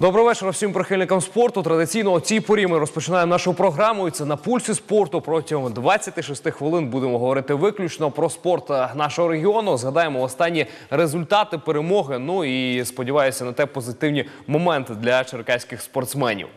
Доброго вечора всім прихильникам спорту. Традиційно о цій порі ми розпочинаємо нашу програму. І це на пульсі спорту. Протягом 26 хвилин будемо говорити виключно про спорт нашого регіону. Згадаємо останні результати перемоги. Ну і сподіваюся на те позитивні моменти для черкаських спортсменів.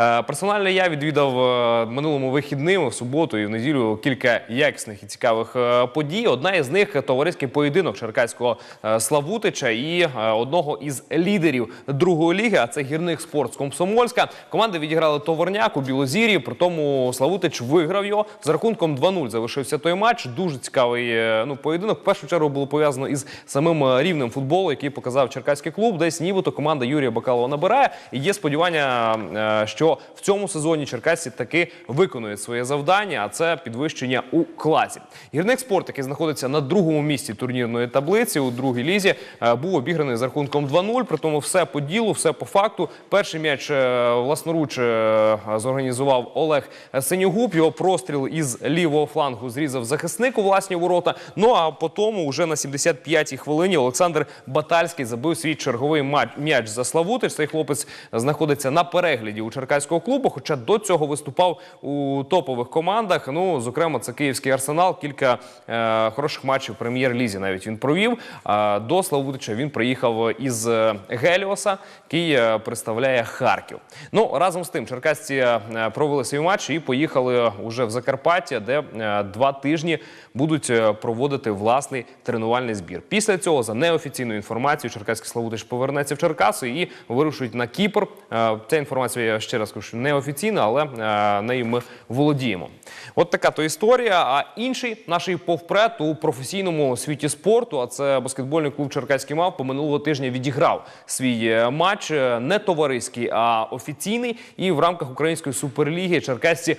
Е, Персонально я відвідав е, минулому вихідними в суботу і в неділю кілька якісних і цікавих е, подій. Одна із них товариський поєдинок черкаського Славутича і одного із лідерів другої ліги. А це гірник спорт з Комсомольська. Команди відіграли товарняк у Білозір'ї. При тому Славутич виграв його з рахунком 2-0. Завершився той матч. Дуже цікавий ну поєдинок. В першу чергу було пов'язано із самим рівнем футболу, який показав черкаський клуб. Десь нібито команда Юрія Бакалова набирає. І є сподівання, е, в цьому сезоні черкасці таки виконують своє завдання, а це підвищення у класі. Гірник спорт, який знаходиться на другому місці турнірної таблиці у другій лізі, е, був обіграний з рахунком 2-0. При тому все по ділу, все по факту. Перший м'яч е, власноруч е, зорганізував Олег Синьогуб. Його простріл із лівого флангу зрізав захисник у власні ворота. Ну а потім, уже на 75-й хвилині, Олександр Батальський забив свій черговий м'яч за Славутич. Цей хлопець знаходиться на перегляді у черкаського клубу. Хоча до цього виступав у топових командах. Ну, зокрема, це київський арсенал. Кілька е, хороших матчів прем'єр-лізі навіть він провів. А до Славутича він приїхав із е, Геліоса, який е, представляє Харків. Ну разом з тим, черкасці е, провели свій матч і поїхали уже в Закарпаття, де е, два тижні будуть е, проводити власний тренувальний збір. Після цього, за неофіційною інформацією, Черкаський Славутич повернеться в Черкаси і вирушить на Кіпр. Е, Ця інформація ще раз кажу, що неофіційна, але е, нею ми володіємо. От така то історія. А інший наш повпред у професійному світі спорту, а це баскетбольний клуб Черкаський мав минулого тижня відіграв свій е, матч е, не товариський, а офіційний. І в рамках української суперліги черкасці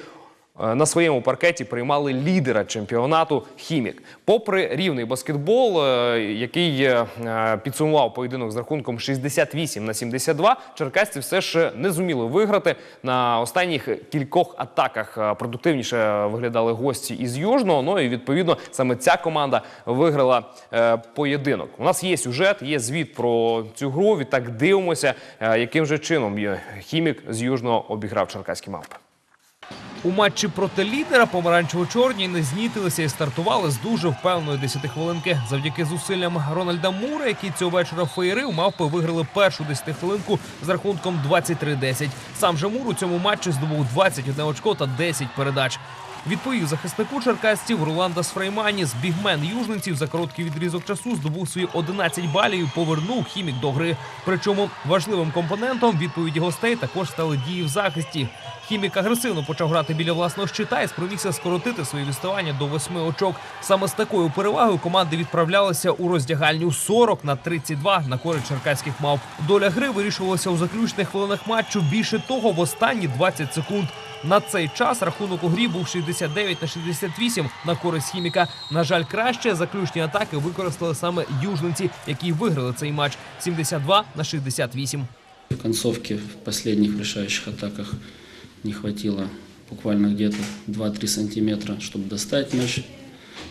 на своєму паркеті приймали лідера чемпіонату Хімік. Попри рівний баскетбол, е, який е, е, підсумував поєдинок з рахунком 68 на 72, черкасці все ж не зуміли виграти. На останніх кількох атаках е, продуктивніше виглядали гості із Южного. Ну і відповідно саме ця команда виграла е, поєдинок. У нас є сюжет, є звіт про цю гру. Відтак дивимося, е, яким же чином е, хімік з Южного обіграв черкаські мавпи. У матчі проти лідера помаранчево-чорні не знітилися і стартували з дуже впевненої 10 хвилинки. Завдяки зусиллям Рональда Мура, який цього вечора феєрив, мавпи виграли першу 10 хвилинку з рахунком 23-10. Сам же Мур у цьому матчі здобув 21 очко та 10 передач. Відповів захиснику черкасців Роланда Сфрейманіс. Бігмен южненців за короткий відрізок часу здобув свої 11 балів і повернув хімік до гри. Причому важливим компонентом відповіді гостей також стали дії в захисті. Хімік агресивно почав грати біля власного щита і спромігся скоротити своє відставання до восьми очок. Саме з такою перевагою команди відправлялися у роздягальню 40 на 32 на користь черкаських мав. Доля гри вирішувалася у заключних хвилинах матчу. Більше того, в останні 20 секунд. На цей час рахунок у грі був 69 на 68 на користь хіміка. На жаль, краще заключні атаки використали саме южненці, які виграли цей матч 72 на 68. В концовке в последних решающих атаках не хватило буквально где-то 2-3 сантиметра, чтобы достать мяч,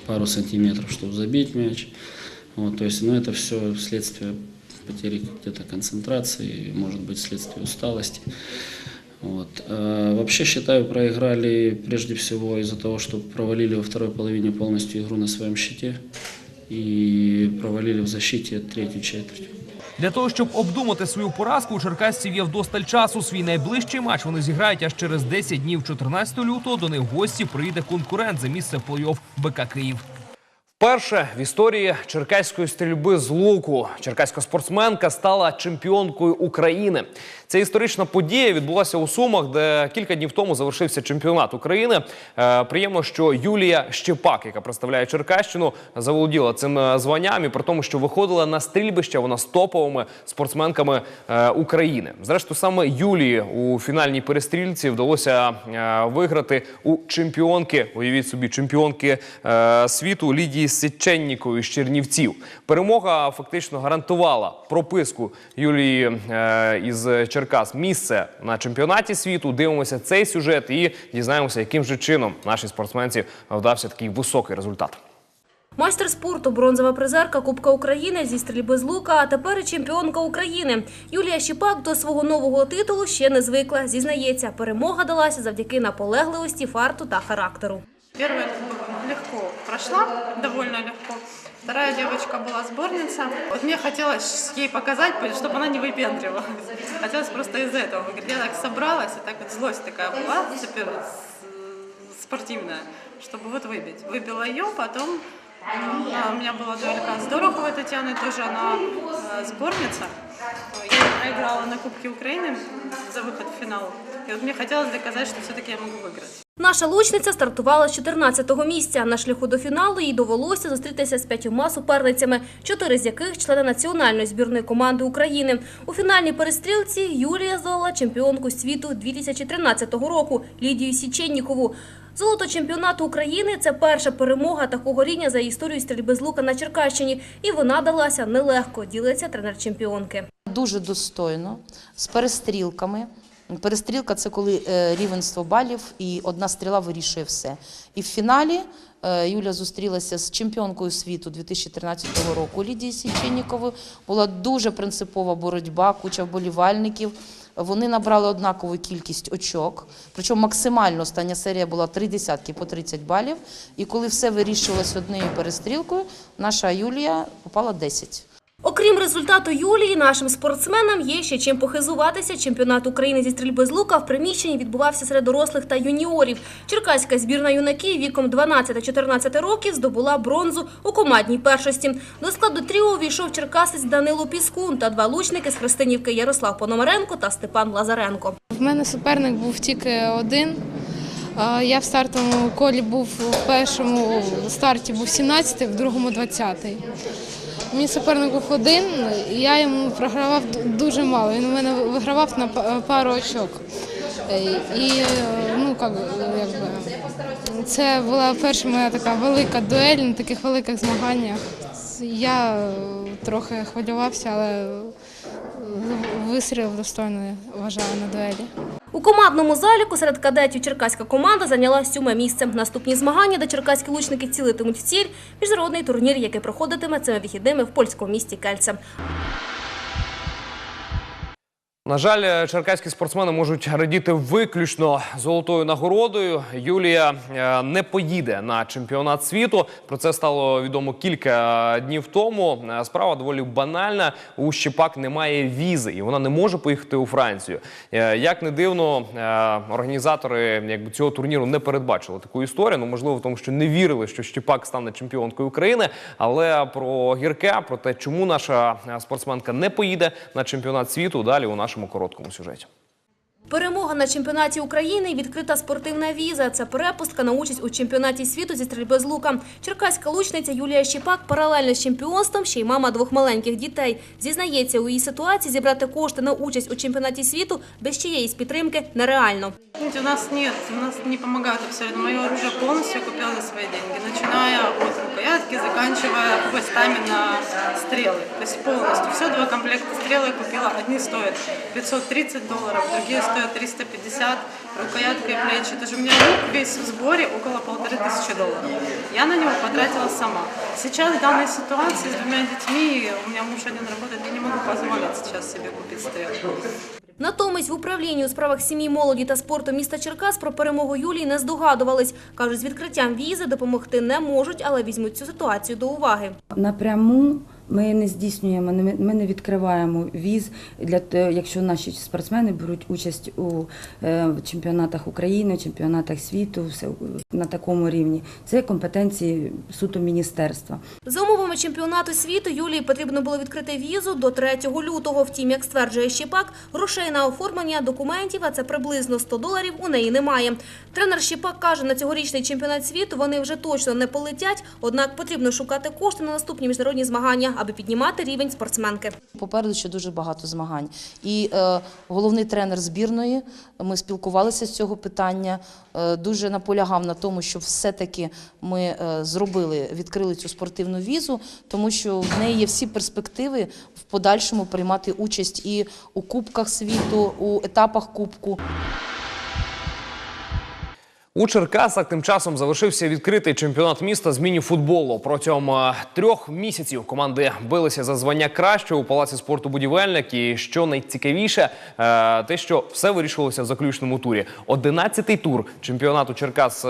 пару сантиметров, чтобы забить мяч. Вот, то есть, ну, это все следствие потери где-то концентрации, может быть, следствие усталости. Вот. А вообще, считаю, проиграли прежде всего из-за того, что провалили во второй половине полностью игру на своем щите и провалили в защите третью четверть. Для того, щоб обдумати свою поразку, у черкасців є вдосталь часу. Свій найближчий матч вони зіграють аж через 10 днів. 14 лютого до них в гості приїде конкурент за місце в плей-офф БК Київ. Вперше в історії черкаської стрільби з луку черкаська спортсменка стала чемпіонкою України. Ця історична подія відбулася у Сумах, де кілька днів тому завершився чемпіонат України. Е, приємно, що Юлія Щепак, яка представляє Черкащину, заволоділа цим е, званням і при тому, що виходила на стрільбище вона з топовими спортсменками е, України. Зрештою, саме Юлії у фінальній перестрільці вдалося виграти у чемпіонки. Уявіть собі, чемпіонки світу Лідії Сиченнікової з Чернівців. Перемога фактично гарантувала прописку Юлії із Черкас місце на чемпіонаті світу. Дивимося цей сюжет і дізнаємося, яким же чином нашій спортсменці вдався такий високий результат. Майстер спорту, бронзова призерка Кубка України зі стрільби з лука, а тепер і чемпіонка України. Юлія Щіпак до свого нового титулу ще не звикла. Зізнається, перемога далася завдяки наполегливості, фарту та характеру. Первая легко прошла, довольно легко. Вторая девочка была сборница. Вот мне хотелось ей показать, чтобы она не выпендривалась. Хотелось просто из этого. Я так собралась, и так вот злость такая была теперь спортивная, чтобы вот выбить. Выбила ее, потом э, у меня была дуэлька с Дороховой Татьяной, тоже она э, сборница. Я проиграла на Кубке Украины за выход в финал. И вот мне хотелось доказать, что все-таки я могу выиграть. Наша лучниця стартувала з 14-го місця. На шляху до фіналу їй довелося зустрітися з п'ятьома суперницями, чотири з яких члени національної збірної команди України. У фінальній перестрілці Юлія здолала чемпіонку світу 2013 року Лідію Січеннікову. Золото чемпіонату України це перша перемога такого рівня за історію стрільби з лука на Черкащині, і вона далася нелегко. Ділиться тренер чемпіонки. Дуже достойно, з перестрілками. Перестрілка це коли е, рівенство балів і одна стріла вирішує все. І в фіналі е, Юля зустрілася з чемпіонкою світу 2013 року Лідією Січенніковою. Була дуже принципова боротьба, куча вболівальників. Вони набрали однакову кількість очок, причому максимально остання серія була три десятки по 30 балів. І коли все вирішувалось однією перестрілкою, наша Юлія попала 10. Окрім результату Юлії, нашим спортсменам є ще чим похизуватися. Чемпіонат України зі стрільби з лука в приміщенні відбувався серед дорослих та юніорів. Черкаська збірна юнаків віком 12-14 років здобула бронзу у командній першості. До складу тріо увійшов черкасець Данило Піскун та два лучники з Христинівки Ярослав Пономаренко та Степан Лазаренко. В мене суперник був тільки один. Я в стартовому колі був в першому старті був 17-й, в другому 20-й. Мій суперник був один, я йому програвав дуже мало. Він у мене вигравав на па- пару очок. І е, ну, як, якби, це була перша моя така велика дуель на таких великих змаганнях. Я е, трохи хвилювався, але е, вистрілив достойно, вважаю, на дуелі. У командному заліку серед кадетів черкаська команда зайняла сьоме місце. Наступні змагання, де черкаські лучники цілитимуть в ціль, міжнародний турнір, який проходитиме цими вихідними в польському місті Кельце. На жаль, черкаські спортсмени можуть радіти виключно золотою нагородою. Юлія е, не поїде на чемпіонат світу. Про це стало відомо кілька днів тому. Е, Справа доволі банальна. У Щепак немає візи, і вона не може поїхати у Францію. Е, Як не дивно, е, організатори якби цього турніру не передбачили таку історію. Ну можливо, тому, що не вірили, що Щепак стане чемпіонкою України. Але про гірке, про те, чому наша е, спортсменка не поїде на чемпіонат світу, далі у нашому короткому сюжеті. Перемога на чемпіонаті України відкрита спортивна віза. Це перепустка на участь у чемпіонаті світу зі стрільби з лука. Черкаська лучниця Юлія Щіпак паралельно з чемпіонством ще й мама двох маленьких дітей. Зізнається, у її ситуації зібрати кошти на участь у чемпіонаті світу без чиєїсь підтримки нереально. У нас нет, у нас не помогают абсолютно. Мое оружие полностью купила за свои деньги, начиная от рукоятки, заканчивая хвостами на стрелы. То есть полностью. Все два комплекта стрел я купила. Одни стоят 530 долларов, другие стоят 350. Рукоятка и плечи. Даже у меня лук весь в сборе около полторы тысячи долларов. Я на него потратила сама. Сейчас в данной ситуации с двумя детьми, у меня муж один работает, я не могу позволить сейчас себе купить стрелы. Натомість в управлінні у справах сім'ї, молоді та спорту міста Черкас про перемогу Юлії не здогадувались. Кажуть, з відкриттям візи допомогти не можуть, але візьмуть цю ситуацію до уваги. Напряму ми не здійснюємо, ми не відкриваємо віз для якщо наші спортсмени беруть участь у е, чемпіонатах України, чемпіонатах світу, все на такому рівні. Це компетенції суто міністерства. За умовами чемпіонату світу Юлії потрібно було відкрити візу до 3 лютого. Втім, як стверджує Щепак, грошей на оформлення документів, а це приблизно 100 доларів, у неї немає. Тренер Щепак каже, на цьогорічний чемпіонат світу вони вже точно не полетять, однак потрібно шукати кошти на наступні міжнародні змагання, аби піднімати рівень спортсменки. Попереду ще дуже багато змагань. І е, головний тренер збірної, ми спілкувалися з цього питання, е, дуже наполягав на тому, щоб все-таки ми е, зробили, відкрили цю спортивну візу, тому що в неї є всі перспективи в подальшому приймати участь і у Кубках світу, у етапах Кубку. У Черкасах тим часом завершився відкритий чемпіонат міста з міні-футболу. Протягом е, трьох місяців команди билися за звання кращого у палаці спорту будівельник. І що найцікавіше, е, те, що все вирішувалося в заключному турі. Одинадцятий тур чемпіонату Черкас е,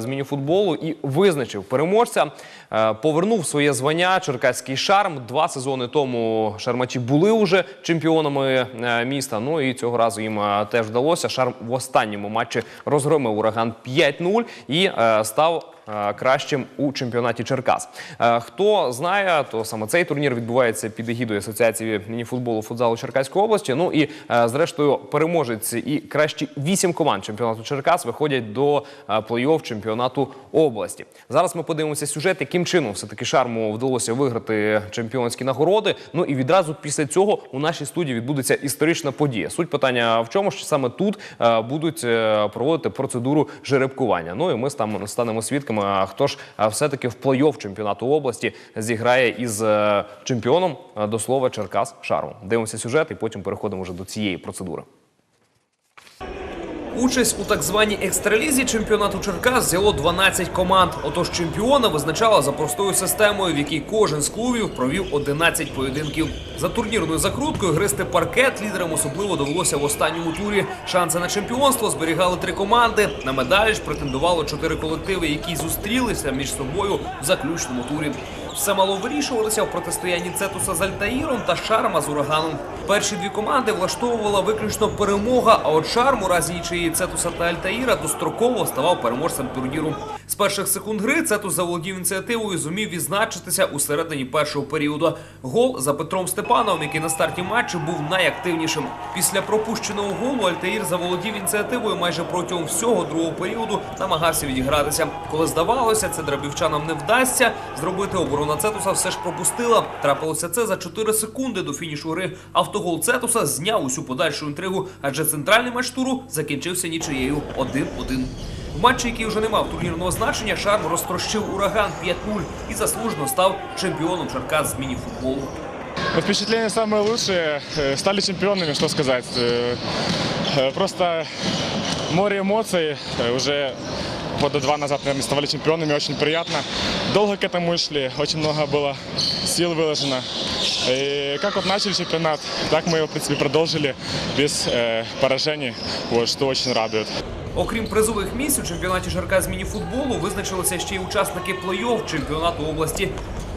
з міні-футболу і визначив переможця. Е, Повернув своє звання черкаський шарм. Два сезони тому шармачі були уже чемпіонами е, міста. Ну і цього разу їм е, теж вдалося. Шарм в останньому матчі розгромив ураган 5-0 і став. Е, Кращим у чемпіонаті Черкас. Е, Хто знає, то саме цей турнір відбувається під егідою Асоціації мініфутболу футзалу Черкаської області. Ну і е, зрештою переможець і кращі вісім команд чемпіонату Черкас виходять до плей-офф чемпіонату області. Зараз ми подивимося сюжет, яким чином все таки шарму вдалося виграти чемпіонські нагороди. Ну і відразу після цього у нашій студії відбудеться історична подія. Суть питання в чому, що саме тут будуть проводити процедуру жеребкування. Ну і ми станемо свідками, а хто ж все-таки в плей-офф чемпіонату області зіграє із е, чемпіоном е, до слова Черкас Шарму. Дивимося сюжет і потім переходимо вже до цієї процедури. Участь у так званій екстралізі чемпіонату Черкас взяло 12 команд. Отож чемпіона визначала за простою системою, в якій кожен з клубів провів 11 поєдинків. За турнірною закруткою гристи паркет лідерам особливо довелося в останньому турі. Шанси на чемпіонство зберігали три команди. На медалі ж претендувало чотири колективи, які зустрілися між собою в заключному турі. Все мало вирішувалося в протистоянні Цетуса з Альтаїром та Шарма з ураганом. Перші дві команди влаштовувала виключно перемога. А от Шарм у разі нічиї Цетуса та Альтаїра достроково ставав переможцем турніру. З перших секунд гри Цетус заволодів ініціативою, і зумів відзначитися у середині першого періоду. Гол за Петром Степановим, який на старті матчу був найактивнішим. Після пропущеного голу Альтаїр заволодів ініціативою майже протягом всього другого періоду, намагався відігратися. Коли здавалося, це драбівчанам не вдасться зробити оборона Цетуса все ж пропустила. Трапилося це за 4 секунди до фінішу гри. Автогол Цетуса зняв усю подальшу інтригу, адже центральний матч туру закінчився нічиєю 1-1. В матчі, який вже не мав турнірного значення, Шарм розтрощив ураган 5-0 і заслужено став чемпіоном Черкас з міні-футболу. Ну, Впечатления самые лучшие. Э, Стали чемпионами, что сказать. Э, э, Просто море эмоций. Э, Уже года два назад, наверное, ставали чемпионами. Очень приятно. Долго к этому шли. Очень много было сил выложено. И как вот начали чемпионат, так мы его, в принципе, продолжили без э, поражений, вот, что очень радует. Окрім призових місць у чемпіонаті Черкас з міні-футболу визначилися ще й учасники плей-офф чемпіонату області.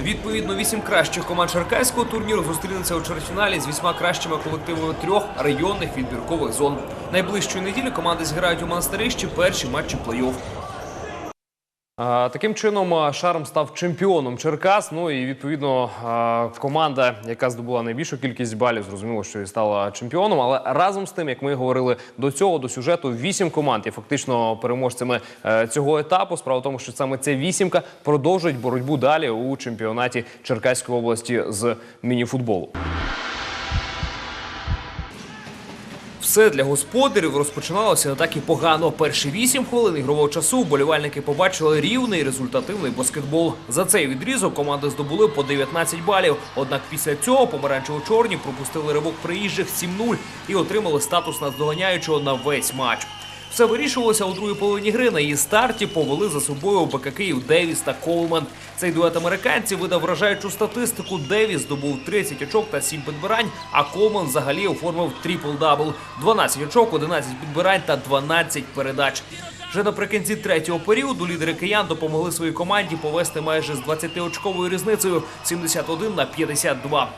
Відповідно, вісім кращих команд черкаського турніру зустрінуться у чвертьфіналі з вісьма кращими колективами трьох районних відбіркових зон. Найближчої неділі команди зіграють у монастирищі перші матчі плей-офф. Таким чином Шарм став чемпіоном Черкас. Ну і відповідно команда, яка здобула найбільшу кількість балів, зрозуміло, що і стала чемпіоном. Але разом з тим, як ми говорили до цього, до сюжету, вісім команд є фактично переможцями е, цього етапу. Справа в тому, що саме ця вісімка продовжують боротьбу далі у чемпіонаті Черкаської області з мініфутболу. Все для господарів розпочиналося не так і погано. Перші вісім хвилин ігрового часу вболівальники побачили рівний результативний баскетбол. За цей відрізок команди здобули по 19 балів. Однак після цього помаранчево-чорні пропустили ривок приїжджих 7-0 і отримали статус наздоганяючого на весь матч. Все вирішувалося у другій половині гри. На її старті повели за собою БК Київ Девіс та Колман. Цей дует американців видав вражаючу статистику. Девіс здобув 30 очок та 7 підбирань, а Колман взагалі оформив трипл-дабл. 12 очок, 11 підбирань та 12 передач. Вже наприкінці третього періоду лідери киян допомогли своїй команді повести майже з 20-очковою різницею 71 на 52.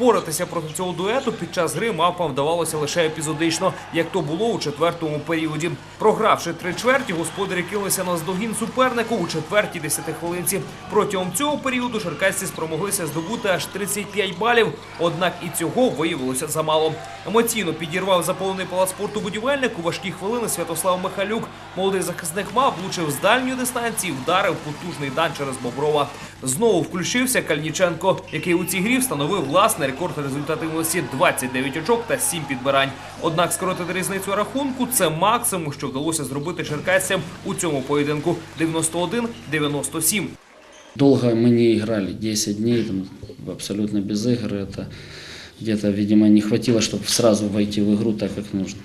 Впоратися проти цього дуету під час гри мавпам вдавалося лише епізодично, як то було у четвертому періоді. Програвши три чверті, господарі кинулися на здогін супернику у четвертій десятихвилинці. Протягом цього періоду черкасці спромоглися здобути аж 35 балів. Однак і цього виявилося замало. Емоційно підірвав заповнений палац спорту будівельник у важкі хвилини Святослав Михалюк. Молодий захисник мав влучив з дальньої дистанції, вдарив потужний дан через Боброва. Знову включився Кальніченко, який у цій грі встановив власний рекорд результативності 29 очок та 7 підбирань. Однак скоротити різницю рахунку це максимум, що вдалося зробити черкасцям у цьому поєдинку 91-97. Долго мы не играли, 10 дней, там, абсолютно без игр. Это где-то, видимо, не хватило, чтобы сразу войти в игру так, как нужно.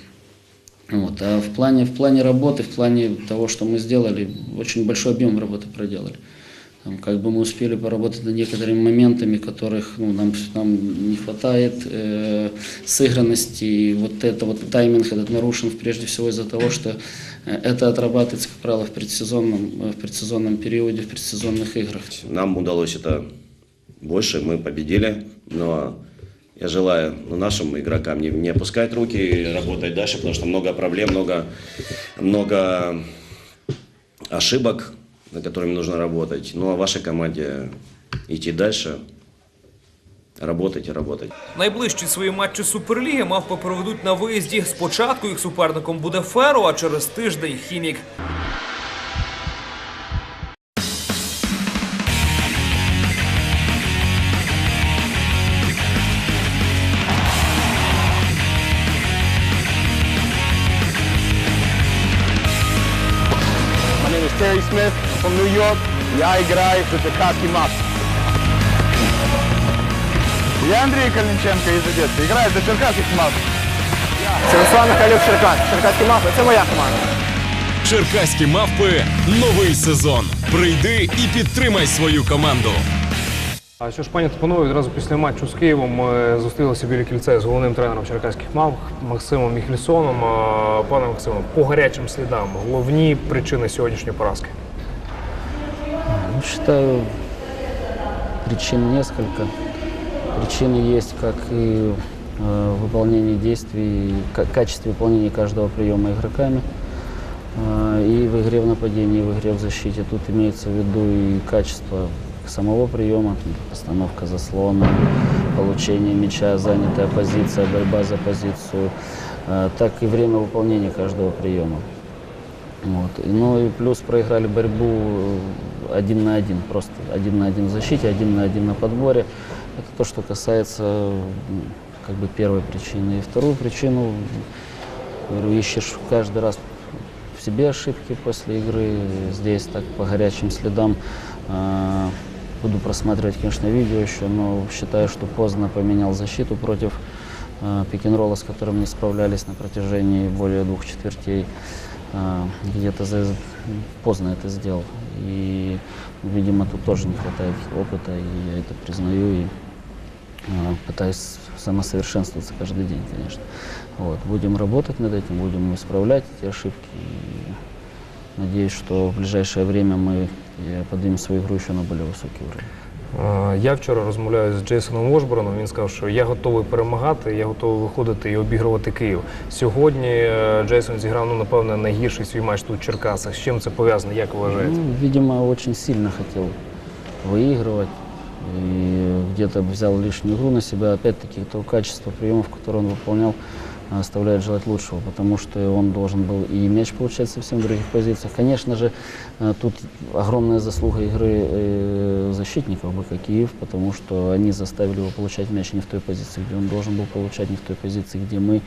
Вот. А в плане, в плане работы, в плане того, что мы сделали, очень большой объем работы проделали. Там, как бы мы успели поработать над некоторыми моментами, которых ну, нам, нам не хватает э, сыгранности. И вот это вот тайминг этот нарушен прежде всего из-за того, что э, это отрабатывается, как правило, в предсезонном, э, в предсезонном периоде, в предсезонных играх. Нам удалось это больше, мы победили, но я желаю ну, нашим игрокам не, не опускать руки и работать дальше, потому что много проблем, много, много ошибок, над которыми нужно работать. Ну а вашей команде идти дальше, работать работать. Найближчі свої матчі Суперліги мавпи проведуть на виїзді. Спочатку їх суперником буде Феро, а через тиждень Хімік. Is Terry Smith from New York. Я играю за Техасский Мас. Я Андрей Калинченко из Одессы. Играю за Черкасский Мас. Це Руслан Михайлюк Черкас. Черкаський мавпи Це моя команда. Черкаські мавпи новий сезон. Прийди і підтримай свою команду. А що ж, пані Топанове, відразу після матчу з Києвом ми зустрілися біля кільця з головним тренером черкаських мав Максимом Міхельсоном. А, Пане Максиме, по гарячим слідам, головні причини сьогоднішньої поразки. Ну, считаю, причин несколько. Причины есть как и э, выполнение действий, ка- качестве выполнения каждого приема игроками, э, и в игре в нападении, и в игре в защите. Тут имеется в виду и качество самого приема, постановка заслона, получение мяча, занятая позиция, борьба за позицию, э, так и время выполнения каждого приема. Вот. Ну и плюс проиграли борьбу э, один на один, просто один на один в защите, один на один на подборе. Это то, что касается как бы первой причины. И вторую причину, говорю, ищешь каждый раз в себе ошибки после игры. Здесь так по горячим следам. А, Буду просматривать, конечно, видео еще, но считаю, что поздно поменял защиту против э, пик-н-ролла, с которым не справлялись на протяжении более двух четвертей. А, Где-то за- поздно это сделал. И, видимо, тут тоже не хватает опыта, и я это признаю. И а, пытаюсь самосовершенствоваться каждый день, конечно. Вот. Будем работать над этим, будем исправлять эти ошибки. И надеюсь, что в ближайшее время мы э, поднимем свою игру еще на более высокий уровень. Е, Я вчора розмовляю з Джейсоном Вошбороном. Він сказав, що я готовий перемагати, я готовий виходити і обігрувати Київ. Сьогодні е, Джейсон зіграв, ну напевне, найгірший свій матч тут в Черкасах. З чим це пов'язано? Як ви вважаєте? Ну, видимо, очень сильно хотел выигрывать. И где-то взял лишнюю игру на себя. Опять-таки, то качество приемов, которые он выполнял, а, оставляет желать лучшего, потому что он должен был и мяч получать совсем в других позициях. Конечно же, а, тут огромная заслуга игры э, защитников БК Киев, потому что они заставили его получать мяч не в той позиции, где он должен был получать, не в той позиции, где мы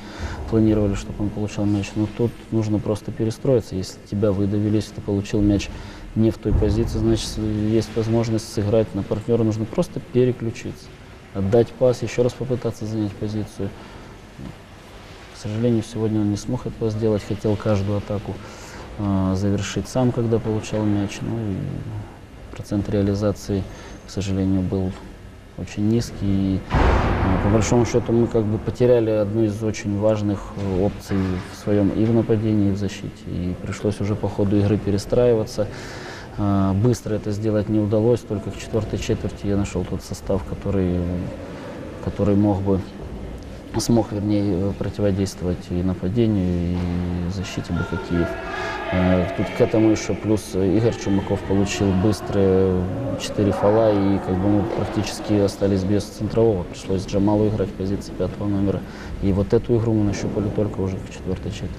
планировали, чтобы он получал мяч. Но тут нужно просто перестроиться. Если тебя выдавили, если ты получил мяч не в той позиции, значит, есть возможность сыграть на партнера, нужно просто переключиться, отдать пас, еще раз попытаться занять позицию. К сожалению, сегодня он не смог этого сделать, хотел каждую атаку э, завершить сам, когда получал мяч. Ну, и процент реализации, к сожалению, был очень низкий. И, э, по большому счету мы как бы потеряли одну из очень важных э, опций в своем и в нападении, и в защите. И пришлось уже по ходу игры перестраиваться. Э, Быстро это сделать не удалось, только к четвертой четверти я нашел тот состав, который, который мог бы смог, вернее, э, противодействовать и нападению, и защите БК Киев. Э, Тут к этому еще плюс э, Игорь Чумаков получил быстрые 4 фола, и как бы мы практически остались без центрового. Пришлось Джамалу играть в позиции пятого номера. И вот эту игру мы нащупали только уже в четвертой четверти.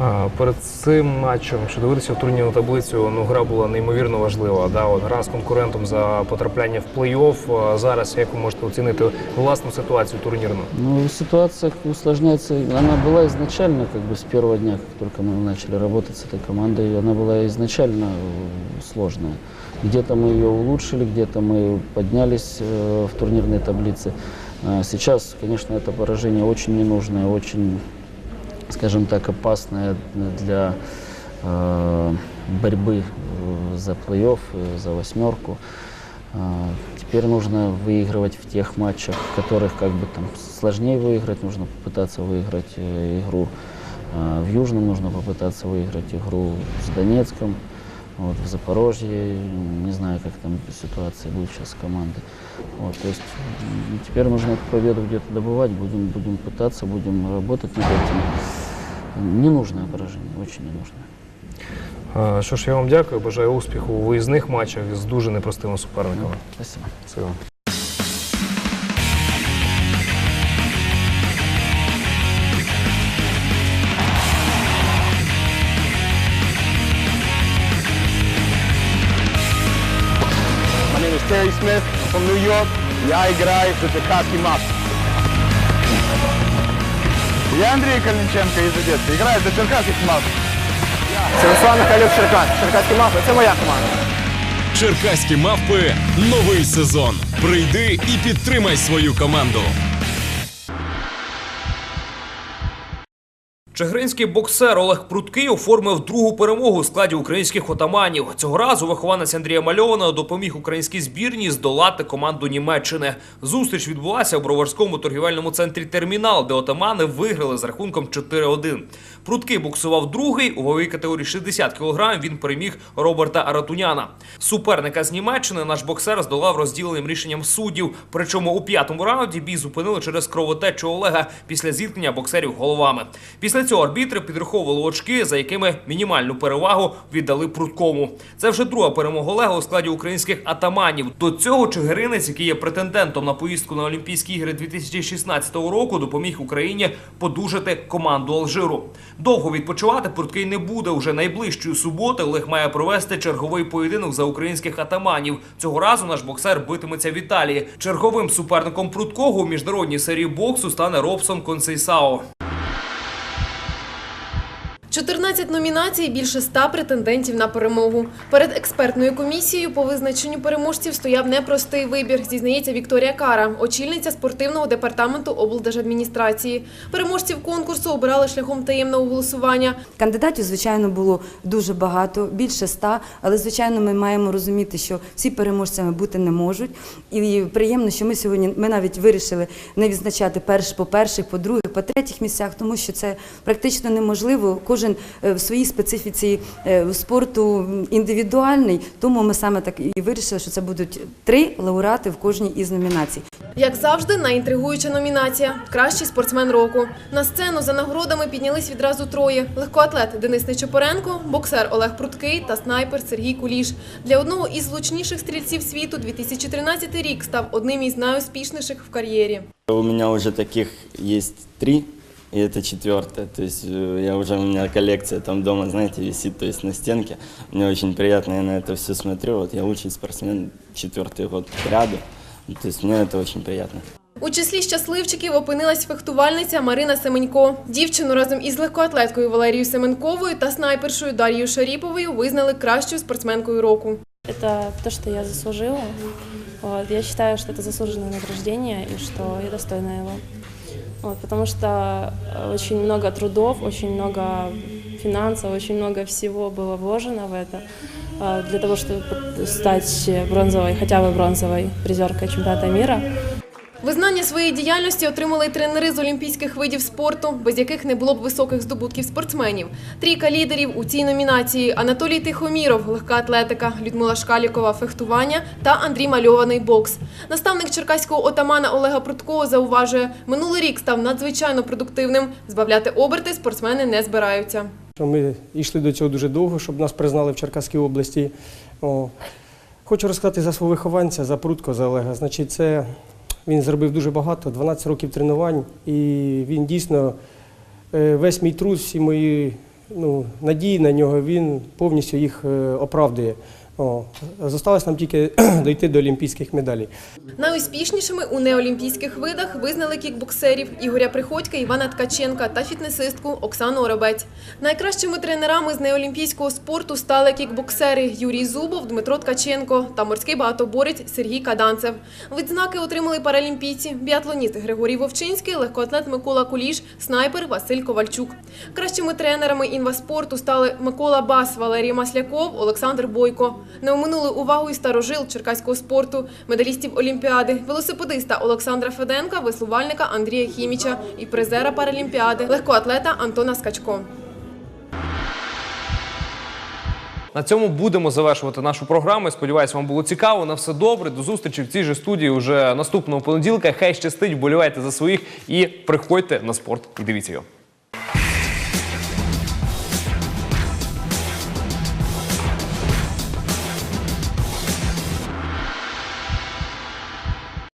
А, Перед цим матчем, якщо дивитися в турнірну таблицю, ну гра була неймовірно важлива. Да? От гра з конкурентом за потрапляння в плей-офф. А Зараз як ви можете оцінити власну ситуацію турнірну? Ну, ситуация усложняется. Она была изначально, как бы с первого дня, как только мы начали работать с этой командой, она была изначально э, сложная. Где-то мы ее улучшили, где-то мы поднялись э, в турнирной таблице. А Сейчас, конечно, это поражение очень ненужное, очень скажем так, опасная для э, борьбы э, за плей-офф, э, за восьмерку. Теперь нужно выигрывать в тех матчах, в которых как бы там сложнее выиграть, нужно попытаться выиграть игру. В Южном нужно попытаться выиграть игру с Донецком, вот, в Запорожье, не знаю, как там ситуация будет сейчас с командой. Вот, то есть м, теперь нужно эту победу где-то добывать, будем, будем пытаться, будем работать над этим. Ненужное поражение, очень ненужное. Е, Що ж, я вам дякую, бажаю успіху у виїзних матчах з дуже непростими суперниками. Спасибо. Все. Terry Smith from New York. Я играю за Техасский Мав. Я Андрей Калинченко из Одессы. Играю за Черкасский Мас. Це Руслан Михайлюк Черкас. Черкаські мавпи Це моя команда. Черкаські мавпи новий сезон. Прийди і підтримай свою команду. Чигиринський боксер Олег Пруткий оформив другу перемогу у складі українських отаманів. Цього разу вихованець Андрія Мальованого допоміг українській збірній здолати команду Німеччини. Зустріч відбулася у броварському торгівельному центрі Термінал, де отамани виграли з рахунком 4-1. Пруткий боксував другий у ваговій категорії 60 кг. Він переміг Роберта Аратуняна. Суперника з Німеччини наш боксер здолав розділеним рішенням суддів. Причому у п'ятому раунді бій зупинили через кровотечу Олега після зіткнення боксерів головами. Після цього арбітри підраховували очки, за якими мінімальну перевагу віддали Пруткому. Це вже друга перемога Олега у складі українських атаманів. До цього Чигиринець, який є претендентом на поїздку на Олімпійські ігри 2016 року, допоміг Україні подужати команду Алжиру. Довго відпочивати Пруткий не буде. Уже найближчої суботи Олег має провести черговий поєдинок за українських атаманів. Цього разу наш боксер битиметься в Італії. Черговим суперником Пруткого у міжнародній серії боксу стане Робсон Консейсао. 14 номінацій, більше 100 претендентів на перемогу. Перед експертною комісією по визначенню переможців стояв непростий вибір, зізнається Вікторія Кара, очільниця спортивного департаменту облдержадміністрації. Переможців конкурсу обирали шляхом таємного голосування. Кандидатів, звичайно, було дуже багато, більше ста, але звичайно, ми маємо розуміти, що всі переможцями бути не можуть. І приємно, що ми сьогодні ми навіть вирішили не відзначати перш по перших, по других, по третіх місцях, тому що це практично неможливо. Кожен е, в своїй специфіці е, спорту індивідуальний. Тому ми саме так і вирішили, що це будуть три лауреати в кожній із номінацій. Як завжди, найінтригуюча номінація Кращий спортсмен року. На сцену за нагородами піднялись відразу троє: легкоатлет Денис Нечопоренко, боксер Олег Пруткий та снайпер Сергій Куліш. Для одного із влучніших стрільців світу 2013 рік став одним із найуспішніших в кар'єрі. У меня уже таких есть три, и это четвертое. То есть э, я уже, у меня коллекция там дома, знаете, висит, то есть на стенке. Мне очень приятно, я на это все смотрю. Вот я лучший спортсмен четвертый год к ряду. То есть мне это очень приятно. У числі щасливчиків опинилась фехтувальниця Марина Семенько. Дівчину разом із легкоатлеткою Валерією Семенковою та снайпершою Дар'єю Шаріповою визнали кращою спортсменкою року. Это то, что я заслужила. Вот. Я считаю, что это заслуженное награждение и что я достойна его. Вот, потому что э, очень много трудов, очень много финансов, очень много всего было вложено в это э, для того, чтобы стать бронзовой, хотя бы бронзовой призеркой чемпионата мира. Визнання своєї діяльності отримали й тренери з олімпійських видів спорту, без яких не було б високих здобутків спортсменів. Трійка лідерів у цій номінації: Анатолій Тихоміров, легка атлетика, Людмила Шкалікова, фехтування та Андрій Мальований бокс. Наставник черкаського отамана Олега Пруткова зауважує, минулий рік став надзвичайно продуктивним. Збавляти оберти спортсмени не збираються. Ми йшли до цього дуже довго, щоб нас признали в Черкаській області. Хочу розказати за свого вихованця, за Прудко, за Олега. Значить, це він зробив дуже багато, 12 років тренувань, і він дійсно е, весь мій труд, всі мої ну, надії на нього, він повністю їх е, оправдує. О, Зосталось нам тільки дійти до олімпійських медалей. Найуспішнішими у неолімпійських видах визнали кікбоксерів Ігоря Приходька, Івана Ткаченка та фітнесистку Оксану Оробець. Найкращими тренерами з неолімпійського спорту стали кікбоксери Юрій Зубов, Дмитро Ткаченко та морський багатоборець Сергій Каданцев. Відзнаки отримали паралімпійці, біатлоніст Григорій Вовчинський, легкоатлет Микола Куліш, снайпер Василь Ковальчук. Кращими тренерами інваспорту стали Микола Бас, Валерій Масляков, Олександр Бойко. Не оминули увагу і старожил черкаського спорту, медалістів Олімпіади, велосипедиста Олександра Феденка, веслувальника Андрія Хіміча і призера Паралімпіади, легкоатлета Антона Скачко. На цьому будемо завершувати нашу програму. Сподіваюсь, вам було цікаво. На все добре. До зустрічі в цій же студії уже наступного понеділка. Хай щастить, вболівайте за своїх і приходьте на спорт і дивіться його.